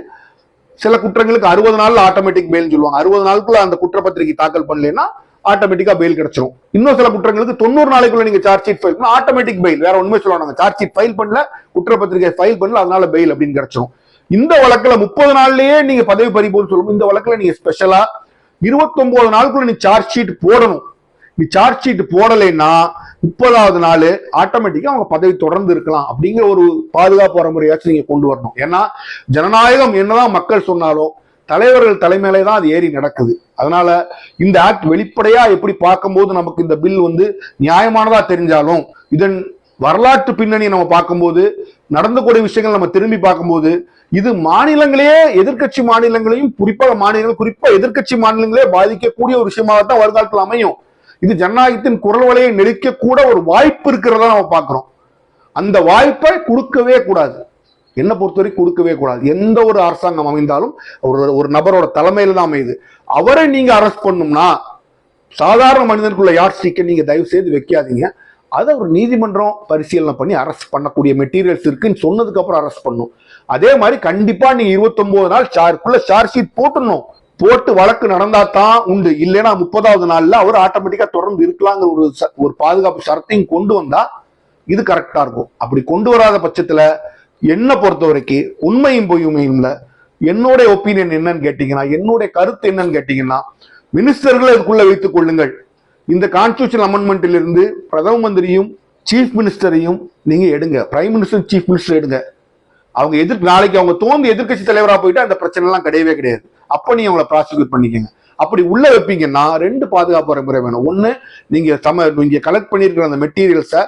சில குற்றங்களுக்கு அறுபது நாள்ல ஆட்டோமேட்டிக் பெயில் சொல்லுவாங்க. அறுபது நாளுக்குள்ள அந்த குற்றப்பத்திரிகை தாக்கல் பண்ணலன்னா ஆட்டோமேட்டிக்கா பெயில் கிடைச்சிரும். இன்னும் சில குற்றங்களுக்கு தொண்ணூறு நாளைக்குள்ள நீங்க சார்ஜ் ஷீட் ஃபைல் பண்ணா ஆட்டோமேட்டிக் பெயில் வேற ஒண்ணுமே சொல்லுவாங்க சார்ஜ் ஷீட் ஃபைல் பண்ணல குற்றப்பத்திரிகை ஃபைல் பண்ணல அதனால பெயில் அப்படின்னு கிடைச்சிரும். இந்த வழக்குல முப்பது நாள்லயே நீங்க பதவி பறிப்போம்னு சொல்லும் இந்த வழக்குல நீங்க ஸ்பெஷலா இருபத்தொன்பது நாளுக்குள்ள நீ சார்ஜ் ஷீட் போடணும். நீ சார்ஜ் ஷீட் போடலைன்னா முப்பதாவது நாள் ஆட்டோமேட்டிக்கா அவங்க பதவி தொடர்ந்து இருக்கலாம் அப்படிங்கிற ஒரு பாதுகாப்பு வரமுறையாச்சும் நீங்க கொண்டு வரணும். ஏன்னா ஜனநாயகம் என்னதான் மக்கள் சொன்னாலும் தலைவர்கள் தலைமையிலே தான் அது ஏறி நடக்குது. அதனால இந்த ஆக்ட் வெளிப்படையா எப்படி பார்க்கும்போது நமக்கு இந்த பில் வந்து நியாயமானதா தெரிஞ்சாலும் இதன் வரலாற்று பின்னணியை நம்ம பார்க்கும்போது நடந்தக்கூடிய விஷயங்கள் நம்ம திரும்பி பார்க்கும்போது இது மாநிலங்களே எதிர்க்கட்சி மாநிலங்களையும் குறிப்பாக மாநிலங்கள் குறிப்பாக எதிர்க்கட்சி மாநிலங்களே பாதிக்கக்கூடிய ஒரு விஷயமாகத்தான் வருங்காலத்தில் அமையும். இது ஜனநாயகத்தின் குரல் வலையை நெருக்க கூட ஒரு வாய்ப்பு இருக்கிறதா நம்ம பார்க்குறோம். அந்த வாய்ப்பை கொடுக்கவே கூடாது. என்னை பொறுத்தவரைக்கும் கொடுக்கவே கூடாது. எந்த ஒரு அரசாங்கம் அமைந்தாலும் ஒரு ஒரு நபரோட தலைமையில தான் அமையுது. அவரை நீங்க அரெஸ்ட் பண்ணணும்னா சாதாரண மனிதனுக்குள்ள யார் ஸ்டிக்கை நீங்க தயவு செய்து வைக்காதீங்க. அதை ஒரு நீதிமன்றம் பரிசீலனை பண்ணி அரெஸ்ட் பண்ணக்கூடிய மெட்டீரியல்ஸ் இருக்குன்னு சொன்னதுக்கு அப்புறம் அரெஸ்ட் பண்ணும். அதே மாதிரி கண்டிப்பா நீங்க 29 நாள் சார்க்குள்ள சார்ஜ் ஷீட் போட்டுடணும். போட்டு வழக்கு நடந்தா தான் உண்டு. இல்லைன்னா முப்பதாவது நாள்ல அவர் ஆட்டோமேட்டிக்கா தொடர்ந்து இருக்கலாங்கிற ஒரு ச- ஒரு பாதுகாப்பு சரத்தையும் கொண்டு வந்தா இது கரெக்டா இருக்கும். அப்படி கொண்டு வராத பட்சத்துல என்னை பொறுத்த வரைக்கும் உண்மையும் பொய்மையும் இல்ல. என்னுடைய ஒப்பீனியன் என்னன்னு கேட்டீங்கன்னா என்னுடைய கருத்து என்னன்னு கேட்டீங்கன்னா மினிஸ்டர்களை அதுக்குள்ள வைத்துக் கொள்ளுங்கள். இந்த கான்ஸ்டியூஷன் அமெண்ட்மெண்ட்டில் இருந்து பிரதம மந்திரியும் சீஃப் மினிஸ்டரையும் நீங்க எடுங்க. பிரைம் மினிஸ்டர் சீஃப் மினிஸ்டர் எடுங்க. அவங்க எதிர் நாளைக்கு அவங்க தோந்து எதிர்க்கட்சி தலைவரா போயிட்டு அந்த பிரச்சனை எல்லாம் கிடையவே கிடையாது. அப்ப நீ அவங்கள ப்ராசிக்யூட் பண்ணிக்கங்க. அப்படி உள்ள வைப்பீங்கன்னா ரெண்டு பாதுகாப்பு முறை வேணும். ஒண்ணு நீங்க சம நீங்க கலெக்ட் பண்ணியிருக்கிற அந்த மெட்டீரியல்ஸை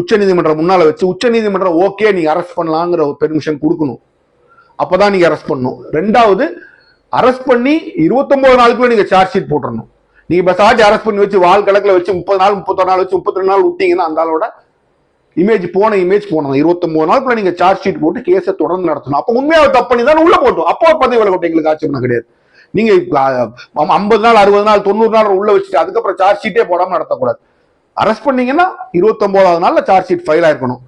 உச்சநீதிமன்றம் முன்னால வச்சு உச்சநீதிமன்றம் ஓகே நீங்க அரெஸ்ட் பண்ணலாங்கிற ஒரு பெர்மிஷன் கொடுக்கணும். அப்பதான் நீங்க அரெஸ்ட் பண்ணணும். ரெண்டாவது அரெஸ்ட் பண்ணி 29 நாளுக்குள்ள நீங்க சார்ஜ் ஷீட் போட்டுடணும் நீங்க பசாஜ் அரெஸ்ட் பண்ணி வச்சு வால் கணக்குல வச்சு முப்பது நாள் முப்பத்தொரு நாள் வச்சு முப்பத்தி நாள் விட்டீங்கன்னா அந்த ஆளோட இமேஜ் போன இமேஜ் போனது 29 நாளுக்குள்ள நீங்க சார்ஜ் ஷீட் போட்டு கேஸை தொடர்ந்து நடத்தணும். அப்ப உண்மையாக தப்பு பண்ணி தான் உள்ள போட்டோம். அப்போ பதவி விலகட்டும் எங்களுக்கு ஆச்சரியம் கிடையாது. நீங்க ஐம்பது நாள் அறுபது நாள் தொண்ணூறு நாள் உள்ள வச்சுட்டு அதுக்கப்புறம் சார்ஜ் ஷீட்டே போடாம நடத்தக்கூடாது. அரெஸ்ட் பண்ணீங்கன்னா இருபத்தொம்போதாவது நாளில் சார்ஜ் ஷீட் ஃபைல் ஆயிருக்கணும்.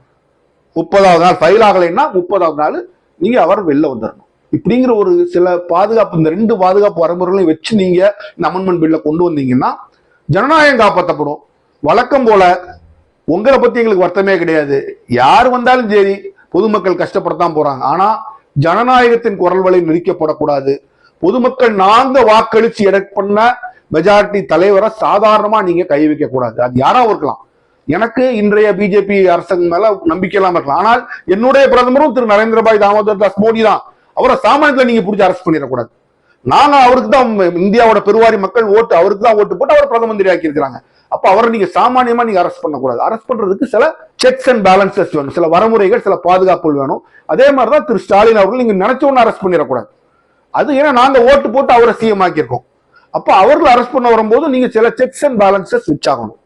முப்பதாவது நாள் ஃபைல் ஆகலைன்னா முப்பதாவது நாள் நீங்கள் அவர் வெளில வந்துடணும் இப்படிங்கிற ஒரு சில பாதுகாப்பு இந்த ரெண்டு பாதுகாப்பு வரம்புகளையும் வச்சு நீங்கள் இந்த அமெண்ட்மெண்ட் பில்லை கொண்டு வந்தீங்கன்னா ஜனநாயகம் காப்பாற்றப்படும் வழக்கம் போல உங்களை பற்றி எங்களுக்கு வருத்தமே கிடையாது. யார் வந்தாலும் சரி பொதுமக்கள் கஷ்டப்படத்தான் போகிறாங்க ஆனால் ஜனநாயகத்தின் குரல் வலை நிறுத்தப்படக்கூடாது பொதுமக்கள் நாங்க வாக்களிச்சு எடக்ட் பண்ண மெஜாரிட்டி தலைவரை சாதாரணமா நீங்க கை வைக்க கூடாது. அது யாராவும் இருக்கலாம். எனக்கு இன்றைய பிஜேபி அரசு மேல நம்பிக்கை இல்லாம இருக்கலாம். ஆனால் என்னுடைய பிரதமரும் திரு நரேந்திரபாய் தாமோதர் தாஸ் மோடி தான். அவரை சாமானியத்துல நீங்க பிடிச்சி அரெஸ்ட் பண்ணிடக்கூடாது நாங்க அவருக்கு தான் இந்தியாவோட பெருவாரி மக்கள் ஓட்டு அவருக்கு தான் ஓட்டு போட்டு அவர் பிரதம மந்திரி ஆக்கியிருக்கிறாங்க. அப்ப அவரை நீங்க சாமானியமா நீங்க அரெஸ்ட் பண்ணக்கூடாது அரெஸ்ட் பண்றதுக்கு சில செக்ஸ் அண்ட் பேலன்சஸ் வேணும். சில வரமுறைகள் சில பாதுகாப்புகள் வேணும். அதே மாதிரிதான் திரு ஸ்டாலின் அவர்கள் நீங்க நினைச்ச ஒன்று அரெஸ்ட் பண்ணிடக்கூடாது அது ஏன்னா நாங்க ஓட்டு போட்டு அவரை சிஎம் ஆக்கியிருக்கோம். அப்போ அவர்கள் அரெஸ்ட் பண்ண வரும்போது நீங்கள் சில செக்ஸ் அண்ட் பேலன்சஸ் ஆகணும்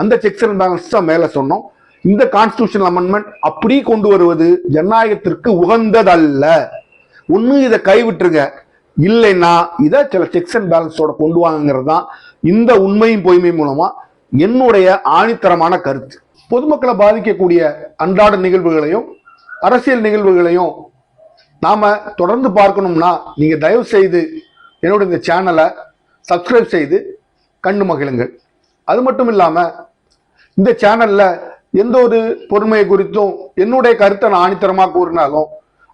அந்த செக்ஸ் அண்ட் பேலன்ஸ் தான் மேலே சொன்னோம். இந்த கான்ஸ்டியூஷன் அமெண்ட்மெண்ட் அப்படி கொண்டு வருவது ஜனநாயகத்திற்கு உகந்ததல்ல. ஒன்று இதை கைவிட்டுருங்க. இல்லைன்னா இதை சில செக்ஸ் அண்ட் பேலன்ஸோட கொண்டு வாங்கிறது தான் இந்த உண்மையும் பொய்மை மூலமாக என்னுடைய ஆணித்தரமான கருத்து. பொதுமக்களை பாதிக்கக்கூடிய அன்றாட நிகழ்வுகளையும் அரசியல் நிகழ்வுகளையும் நாம் தொடர்ந்து பார்க்கணும்னா நீங்கள் தயவு செய்து என்னோட இந்த சேனலை சப்ஸ்கிரைப் செய்து கண்டு மகிழுங்கள். அது மட்டும் இல்லாமல் இந்த சேனலில் எந்த ஒரு பொறுமையை குறித்தும் என்னுடைய கருத்தை நான் ஆணித்தரமாக கூறினாலும்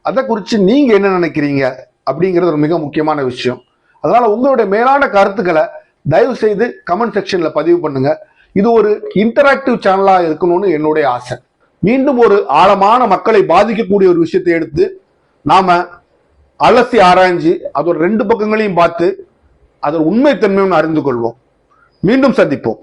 அதை குறித்து நீங்கள் என்ன நினைக்கிறீங்க அப்படிங்கிறது ஒரு மிக முக்கியமான விஷயம். அதனால் உங்களுடைய மேலான கருத்துக்களை தயவு செய்து கமெண்ட் செக்ஷனில் பதிவு பண்ணுங்கள் இது ஒரு இன்டராக்டிவ் சேனலாக இருக்கணும்னு என்னுடைய ஆசை. மீண்டும் ஒரு ஆழமான மக்களை பாதிக்கக்கூடிய ஒரு விஷயத்தை எடுத்து நாம் அலசி ஆராய்ஞ்சு அதோட ரெண்டு பக்கங்களையும் பார்த்து அதன் உண்மைத்தன்மையும் அறிந்து கொள்வோம். மீண்டும் சந்திப்போம்.